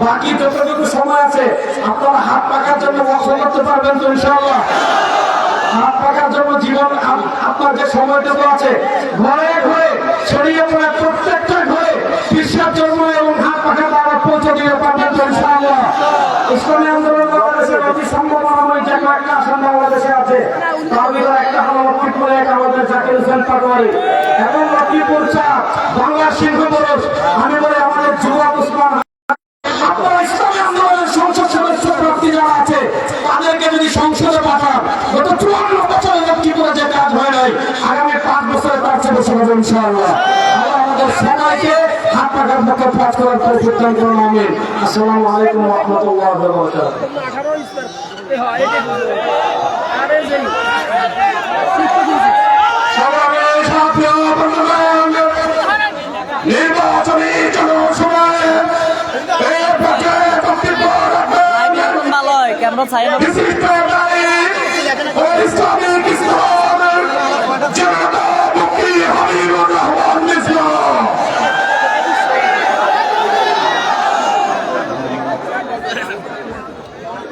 বাকি যতটুকু সময় আছে, আপনারা হাত পাকার জন্য বক্স করতে পারবেন তো ইনশাআল্লাহ। হাত পাকার জন্য জীবন, আপ- আপনার যে সময়টুকু আছে, ঘরে ঘরে ছড়িয়ে পড়ে প্রত্যেকটা ঘরে বিশ্বাস জন্য এবং হাত পাখা দ্বারা পৌঁছে দিতে পারবেন তো ইনশাআল্লাহ। ইসলামী আন্দোলন বাংলাদেশের অতি সম্ভাবনাময় যে কয়েকটা আসন বাংলাদেশে আছে তার একটা হলো লক্ষ্মীপুরে এক, আমাদের জাকির হোসেন পাটোয়ারি এবং লক্ষ্মীপুর চার, বাংলার সিংহ পুরুষ চুয়ান্ন বছরে লক্ষ্মীপুরে যে কাজ হয় নাই আগামী পাঁচ বছরে তার চেয়ে বেশি হবে ইনশাআল্লাহ আমাদের সবাইকে হাত পাখার পক্ষে কাজ করার তৌফিক দান করুন আমিন আসসালামু আলাইকুম ওয়া রাহমাতুল্লাহি ওয়া বারাকাতুহু আঠারো স্তর হয় এটা আরে যেই সবাই সাথীয় বন্ধুগণ নির্বাচনী জনসভায় হয় ক্যামেরা ছাই না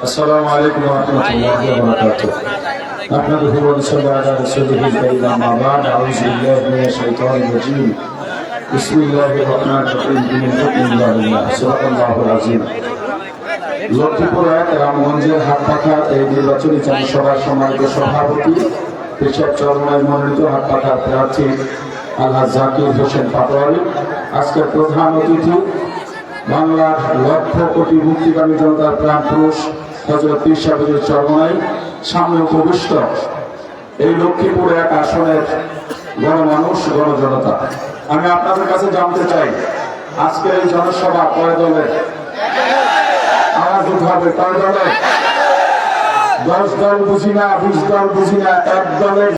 السلام عليكم ورحمة الله وبركاته نحمده ونصلي على رسوله الكريم أما بعد أعوذ بالله من الشيطان الرجيم بسم الله الرحمن الرحيم إن الحكم لله صدق الله العظيم লক্ষ্মীপুর এক রামগঞ্জের হাটপাখা এই নির্বাচনী জনসভার সম্মানিত সভাপতি প্রার্থী আল্লাহ জাকির হোসেন আজকের প্রধান অতিথি, বাংলার লক্ষ সামনে উপবিষ্ট। এই লক্ষ্মীপুর এক আসনের গণমানুষ, গণজনতা। আমি আপনাদের কাছে জানতে চাই, আজকের এই জনসভা কয় দলের? উঠাবে কয় দলের দশ দল বুঝি না বিশ দল বুঝি না এক দলের